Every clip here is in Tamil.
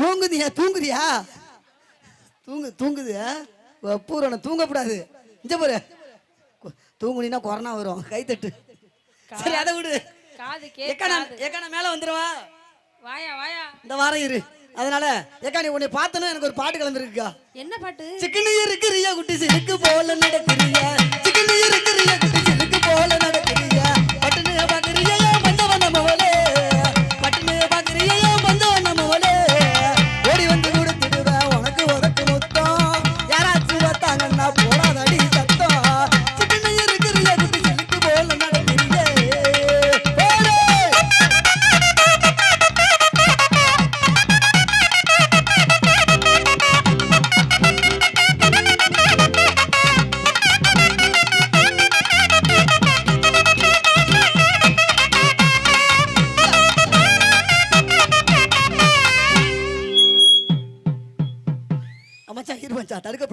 தூங்குதியா தூங்குறியா தூங்கு தூங்குது. பூரண தூங்கக்கூடாது. இங்க பாரு. தூங்குனீன்னா கொரோனா வரும். கை தட்டு. சரி அதை விடு. நான் மேலே வந்துடுவா வாயா வாயா. இந்த வாரம் இரு. அதனால ஏக்கா நீ உன்னை பார்த்தனும் எனக்கு ஒரு பாட்டு கிளம்பிருக்கா என்ன பாட்டு? சிக்கன் இருக்கிறியா குட்டி சிலுக்கு போல நடக்கிறியா? சிக்கன் இருக்கிறியா குட்டி சிலுக்கு போல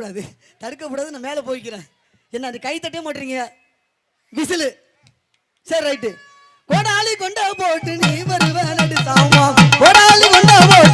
தடுக்கக்கூடாது தடுக்கக்கூடாது நான் மேலே போய்க்கிறேன். என்ன அது கை தட்டே மாட்டுறீங்க? விசிலு. சரி ரைட்டு கொடாலி கொண்ட போட்டு நீ வருவ நடு சாமா. கொடாலி கொண்ட போட்டு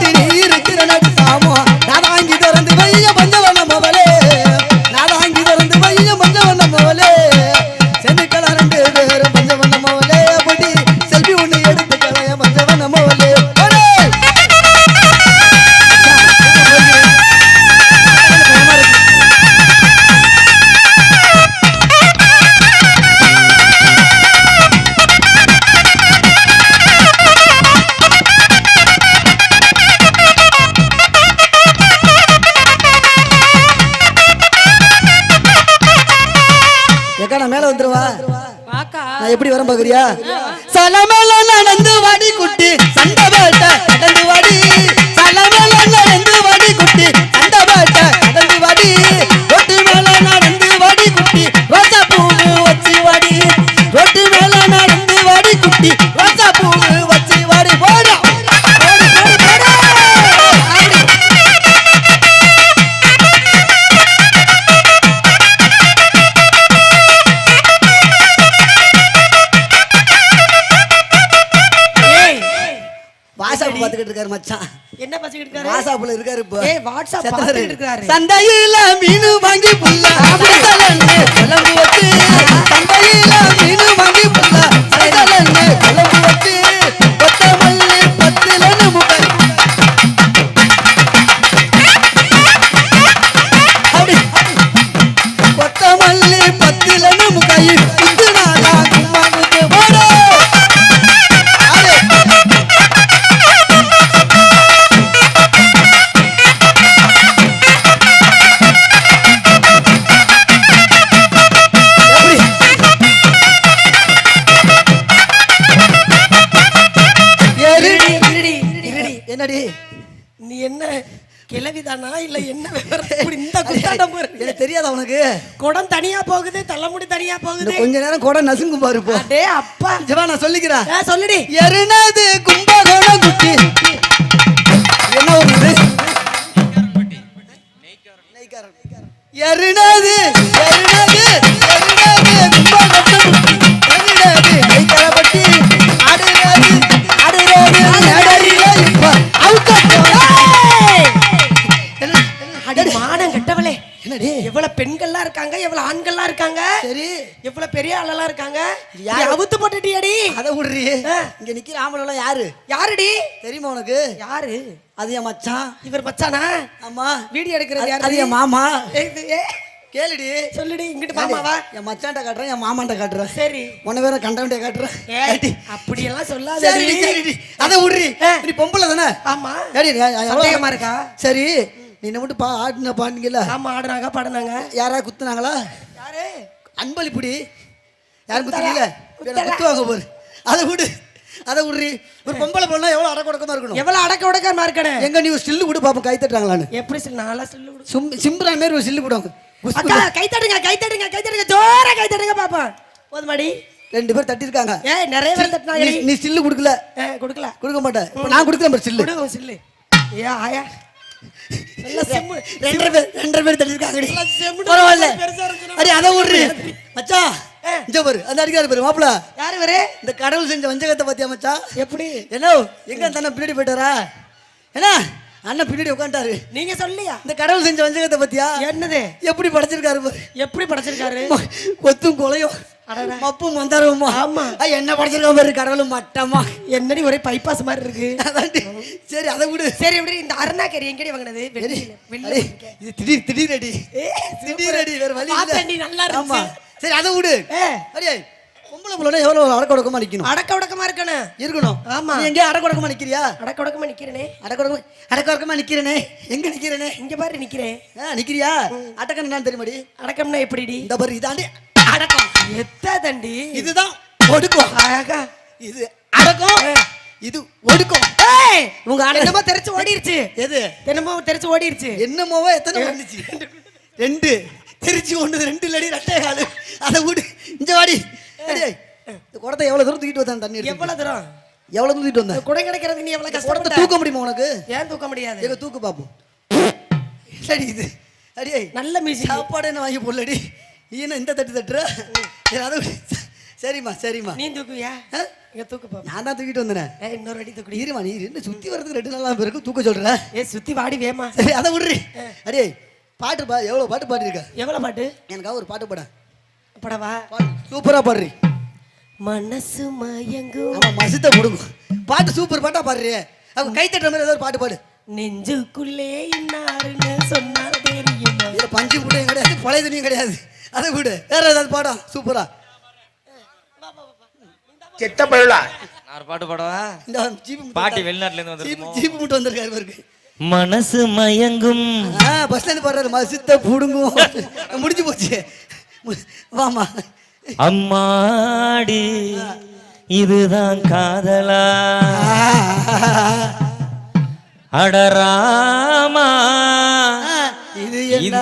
மேல வந்துருவா. நான் எப்படி வரேன் பாக்குறியா சலமேல நடந்து வாடி குட்டி சண்டை வேட்ட கடந்து வாடி. சலமேல நடந்து வாடி குட்டி சண்டை வேட்ட கடந்து வாடி. ரொட்டு மேல நடந்து வாடி குட்டி ரோசா பூவு வச்சு வாடி. ரொட்டு மேல நடந்து வாடி குட்டி ரோசா பூவு இருக்காரு. வாட்ஸ்அப்ல இருக்காரு இப்போ. ஏய், செத்தாரு. பார்த்துக்கிட்டு இருக்காரு. சந்தையில மீனு வாங்கி புள்ள சந்தையில மீனு கிளவிதானா இல்ல என்ன இந்த குத்தாட்டம். எனக்கு தெரியாதா உனக்கு? குடம் தனியா போகுது தலைமுடி தனியா போகுது. கொஞ்ச நேரம் கூட நசுங்கும் பாரு இப்போ அடே அப்பா. ஜவா நான் சொல்லிக்கிறேன். சொல்லுடி. எருனது அடி மானம் கெட்டவளே. என்னடி? எவ்வளவு பெண்கள்லாம் இருக்காங்க எவ்வளவு ஆண்கள்லாம் இருக்காங்க? சரி. எவ்வளவு பெரிய ஆளெல்லாம் இருக்காங்க? யாரு? அவுத்து போட்டுட்டியாடி. அதை விடுறி. இங்க நிக்கிற ஆம்பளை யாரு? யாருடி? தெரியுமா உனக்கு? யாரு? அது என் மச்சான். இவர் மச்சானா? ஆமா. வீடியோ எடுக்கிறது யாரு அது என் மாமா. கேளுடி. சொல்லுடி இங்கிட்டு மாமாவா? என் மச்சான்ட்ட காட்டுறேன் என் மாமான்ட்ட காட்டுறேன். சரி. உன்னை வேற கண்டவன்ட்ட காட்டுறேன். ஏடி. அப்படியெல்லாம் சொல்லாத அதை விடுறி. நீ பொம்பளை தானே? ஆமா. எவ்வளவு- சந்தேகமா இருக்கா? சரி. என்ன மட்டும் பா ஆடின பாண்டிங்கல்ல ஆமா ஆடுனாங்க பாடுனாங்க யாரா குத்துனாங்களா? யாரு? அன்பளிப்புடி யாரும் குத்தல. குத்துறீங்க குத்தல. குத்துவாங்க பாரு அதை விடு. அதை விடுறி. ஒரு பொம்பளை பொண்ணா எவ்வளவு அடக்கொடக்கமா இருக்கணும்? எவ்வளவு அடக்க உடக்கமா இருக்கணும்? எங்க நீ ஒரு ஸ்டில்லு கூட பாப்போம் கை தட்டுறாங்களான்னு. எப்படி சொல்லு? நாளா சொல்லு விடு. சும் சிம்பிரா மாரி ஒரு சில்லு. அக்கா கை தட்டுங்க கை தட்டுங்க கை தட்டுங்க. ஜோரா கை தட்டுங்க பாப்பா போதுமாடி ரெண்டு பேர் தட்டிருக்காங்க. ஏய் நிறைய பேர் தட்டினாங்க நீ- ஸ்டில்லு கொடுக்கல. கொடுக்கல. கொடுக்க மாட்டேன். நான் கொடுக்குறேன் சில்லு. சில்லு. ஏ ஆயா. ரெண்டரை பேர் ரெண்டரை பேர் பரவாயில்ல. அடி அதை விடுறி. ஆ. இங்க பாரு அந்த அடிக்காரு பாரு மாப்பிள. யாரு வரே இந்த கடவுள் செஞ்ச வஞ்சகத்தை பாத்தியா மச்சான் எப்படி? என்ன எங்க தானே பின்னாடி போயிட்டாரா? என்ன அண்ணன் பின்னாடி உட்காந்துட்டாரு நீங்க சொல்லியா? இந்த கடவுள் செஞ்ச வஞ்சகத்தை பத்தியா? என்னது? எப்படி படைச்சிருக்காரு பாரு. எப்படி படைச்சிருக்காரு? கொத்தும் கொலையும். மப்பும் மந்தாரமா ஆமா. என்ன படைச்சிருக்கா பாரு கடவுளும் மட்டமா. என்னடி ஒரே பைபாஸ் மாதிரி இருக்கு? அதாண்டி சரி அதை விடு. சரி எப்படி இந்த அருணாக்கறி எங்கடி வாங்கினது? இது திடீர் திடீர் அடி திடீர் அடி வேற வழி இல்ல. நல்லா. ஆமா. சரி அதை விடு. ஏ. அடே பொம்பளை புள்ளனா எவ்வளவு அடக்க நிக்கணும்? அடக்க உடக்கமா இருக்கணும். இருக்கணும். ஆமா. நீ எங்கேயும் அடக்க ஒடுக்கமா நிக்கிறியா? அடக்க உடக்கமா நிக்கிறேனே. அடக்க ஒடுக்கமா அடக்க ஒடுக்கமா நிக்கிறேனே. எங்க நிக்கிறேனே? இங்க பாரு நிக்கிறேன். நிக்கிறியா? அடக்கம் என்னன்னு தெரியுமாடி? அடக்கம்னா எப்படிடி? இந்த பாரு இதாண்டி. அடக்கம். எத்த தண்டி இதுதான் ஒடுக்கம். அழகா இது அடக்கம். இது ஒடுக்கம். ஏய் உங்க என்னமோ தெரிச்சு ஓடிருச்சு. எது? என்னமோ தெரிச்சு ஓடிருச்சு. என்னமோவா எத்தனை வந்துச்சு ரெண்டு. திருச்சி ஒண்ணு ரெண்டு இல்லடி ரெட்டே காலு. அதை விடு. இங்க வாடி. இந்த குடத்தை எவ்வளவு தூரம் தூக்கிட்டு வந்தான் தண்ணி? எவ்வளவு தூரம்? எவ்வளவு தூரம் தூக்கிட்டு வந்தேன்? குடை கிடைக்கிறது நீ எவ்வளவு குடத்தை தூக்க முடியுமா உனக்கு? ஏன் தூக்க முடியாது? எங்க தூக்கு பாப்போம். சரி இது. அடியே. நல்ல மியூசிக். சாப்பாடு என்ன வாங்கி போடலடி. நீ என்ன இந்த தட்டு தட்டுற? சரி அதை. சரிம்மா சரிம்மா. நீ தூக்குவியா? இங்க தூக்கு பாப்போம் நான் தான் தூக்கிட்டு வந்தேன். இன்னொரு அடி தூக்குடி. இருமா நீ என்ன சுத்தி வர்றதுக்கு ரெண்டு நாளா பிறகு தூக்க சொல்ற? ஏ சுத்தி வாடி வேமா. சரி அதை விடுறி. அடே பாட்டு பா எவ்வளவு பாட்டு பாடிருக்க எவ்வளவு பாட்டு? எனக்காக ஒரு பாட்டு பாட. படவா? பாடு. சூப்பரா பாடுறி. மனசு மயங்கும். ஆமா மசித்த போடுங்க பாட்டு சூப்பர் பாட்டா பாடுறீ. அவங்க கை தட்டுற மாதிரி ஏதாவது பாட்டு பாடு. நெஞ்சுக்குள்ளே இன்னாருன்னு சொன்னா தெரியுமா? பஞ்சு புட்டையும் கிடையாது பழைய துணியும் கிடையாது. அதை விடு. வேற ஏதாவது பாடம் சூப்பரா. செத்த பழுலா? நான் பாட்டு பாடவா? இந்த பாட்டி வெளிநாட்டுல இருந்து வந்திருக்கோம்? ஜீப்பு மட்டும் வந்திருக்காரு இவருக்கு. மனசு மயங்கும். ஆ பஸ்ல இருந்து பாடுறாரு மசித்த புடுங்கும். முடிஞ்சு போச்சு. வாமா அம்மாடி இதுதான் காதலா? அடராமா இது என்ன?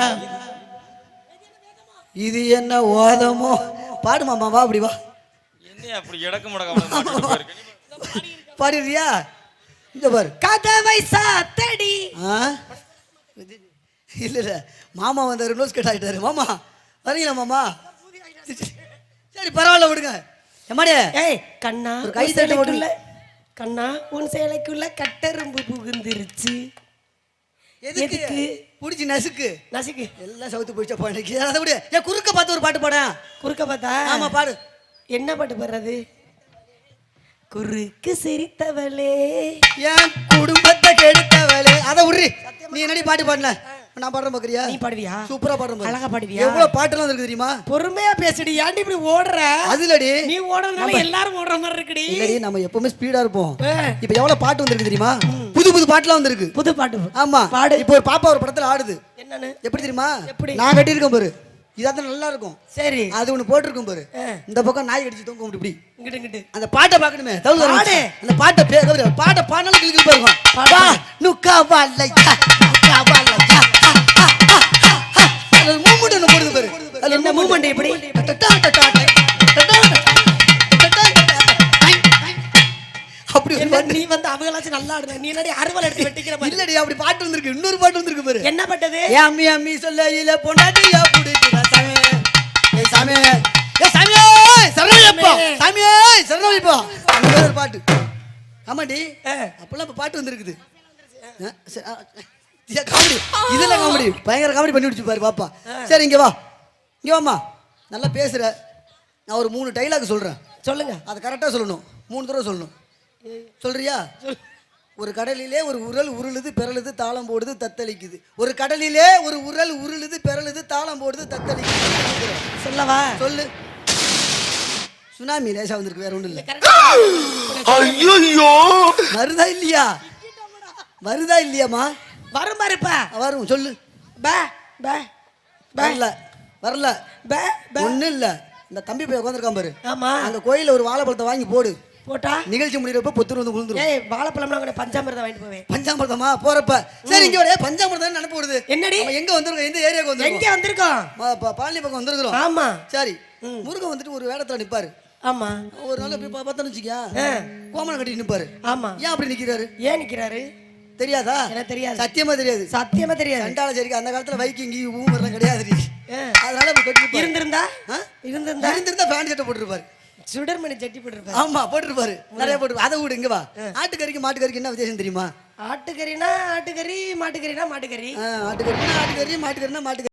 இது என்ன ஓதமோ பாடு மாமா வா அப்படி வா. என்ன அப்படி இடக்கு முடக்க பாடிடுறியா? இந்த பாரு. கதவை சாத்தடி. ஆ? இல்ல இல்ல. மாமா வந்தாரு நோஸ் கட் ஆயிட்டாரு. மாமா வரீங்களா மாமா? சரி பரவாயில்ல விடுங்க. எம்மாடியே? ஏய் கண்ணா கை தட்டு. சேலைக்குள்ள கண்ணா உன் சேலைக்குள்ள கட்டெரும்பு புகுந்துருச்சு. எதுக்கு? புடிச்சு நசுக்கு. நசுக்கு. எல்லாம் சவுத்து போயிச்சா பாடிக்கு அதை விடு. ஏன் குறுக்க பார்த்து ஒரு பாட்டு பாட. குறுக்க பார்த்தா? ஆமா பாடு. என்ன பாட்டு பாடுறது? குறுக்கு சிரித்தவளே. என் குடும்பத்தை கெடுத்தவளே? அதை விடுறி. நீ என்னடி பாட்டு பாடல நான் பாடுறேன் பாக்குறியா? நீ பாடுவியா? சூப்பரா பாடுறேன் பாரு. அழகா பாடுவியா? எவ்வளவு பாட்டுலாம் இருக்கு தெரியுமா? பொறுமையா பேசுடி. ஏன்டி இப்படி ஓடுற? அதுலடி. நீ ஓடுறதுனால எல்லாரும் ஓடுற மாதிரி இருக்குடி. இல்லடி நம்ம எப்பவுமே ஸ்பீடா இருப்போம். இப்ப எவ்வளவு பாட்டு வந்திருக்கு தெரியுமா? புது பாட்டுலாம் வந்திருக்கு. புது பாட்டு. ஆமா. பாடு. இப்போ ஒரு பாப்பா ஒரு படத்துல ஆடுது. என்னன்னு? எப்படி தெரியுமா? எப்படி? நான் கட்டியிருக்கேன் பாரு. இதான் நல்லா இருக்கும் சரி. அது ஒண்ணு போட்டிருக்கும் பாரு. இந்த பக்கம் நாய் கடிச்சு தூங்க இப்படி. இங்கிட்டு இங்கிட்டு. அந்த பாட்டை பார்க்கணுமே. பாடு. அந்த பாட்டை பே கவுரு. பாட்டை பாடினாலும் கிளி கிளிப்பா இருக்கும். பாடு. நுக்கா வாலையா நுக்கா அதுல மூமெண்ட் ஒன்று போடுது பாரு. என்ன movement. எப்படி? அப்படி நீ வந்து அவங்களாச்சும் நல்லா ஆடுற? நீ என்னடி அறுவல் எடுத்து வெட்டிக்கிற மாதிரி இல்லடி அப்படி பாட்டு வந்திருக்கு. இன்னொரு பாட்டு வந்திருக்கு பாரு. என்ன பட்டது ஏ அம்மி அம்மி சொல்லையில பொண்டாட்டியா புடிக்கிற சாமி. ஏய் சாமி. ஏய் சாமி சரணமைப்பா சாமி. சரணமைப்பா அந்த ஒரு பாட்டு. ஆமாடி அப்பெல்லாம் இப்ப பாட்டு வந்திருக்குது. காமெடி. இதெல்லாம் காமெடி. பயங்கர காமெடி பண்ணி விடுச்சு பாரு பாப்பா. சரி இங்க வா. இங்க வாம்மா. நல்லா பேசுற. நான் ஒரு மூணு டைலாக் சொல்றேன். சொல்லுங்க. அது கரெக்டா சொல்லணும். மூணு தடவை சொல்லணும். சொல்றியா? ஒரு கடலிலே ஒரு உரல் உருளுது பெறலுது தாளம் போடுது தத்தளிக்குது. ஒரு கடலிலே ஒரு உரல் உருளுது பெறலுது தாளம் போடுது தத்தளிக்குது. சொல்லவா? சொல்லு. சுனாமி லேசா வந்திருக்கு வேற ஒண்ணும் இல்ல. ஐயோ வருதா இல்லையா? வருதா இல்லையாம்மா? வரும் பாருப்பா வரும் சொல்லு. பே பே வரல வரல. பே பே. ஒண்ணும் இல்ல. இந்த தம்பி போய் உட்காந்துருக்கான் பாரு. ஆமா. அந்த கோயில்ல ஒரு வாழைப்பழத்தை வாங்கி போடு. போட்டா நிகழ்ச்சி முடியிறப்ப பொத்துரு வந்து விழுந்துரும் ஏய் வாழைப்பழம்லாம் கூட பஞ்சாமிரதம் வாங்கிட்டு போவேன் பஞ்சாமிர்தமா போறப்ப சரி இங்க ஒரு பஞ்சாமிர்தம் நினைப்பு வருது என்னடி எங்க வந்திருக்கோம் எந்த ஏரியாக்கு எங்க வந்திருக்கோம் வந்திருக்கோம் ம- ப- பழனி பக்கம் வந்திருக்கிறோம் ஆமா சரி முருகன் வந்துட்டு ஒரு வேடத்துல நிப்பாரு ஆமா ஒரு நாள் இப்படி பா- பார்த்தோன்னு வச்சுக்கியா கோமணம் கட்டி நிப்பாரு ஆமா ஏன் அப்படி நிக்கிறாரு ஏன் நிக்கிறாரு தெரியாதா எனக்கு தெரியாது. சத்தியமா தெரியாது சத்தியமா தெரியாது சண்டால சரிக்கு அந்த காலத்துல வைக்கிங் ஊமர்லாம் கிடையாது. அதனால அப்படி கட்டி. இருந்திருந்தா? இருந்திருந்தா இருந்திருந்தா ஃபேன் சட்டை போட்டுருப்பாரு சுடர்மணி சட்டி போட்டிருப்பா ஆமா போட்டுருப்பாரு. நிறைய போட்டு அதை விடு இங்க வா. ஆட்டுக்கறிக்கு மாட்டுக்கறிக்கு என்ன வித்தியாசம் தெரியுமா? ஆட்டுக்கறினா ஆட்டுக்கறி மாட்டுக்கறினா மாட்டுக்கறி. ஆட்டுக்கறினா ஆட்டுக்கறி மாட்டுக்கறினா மாட்டுக்கறி.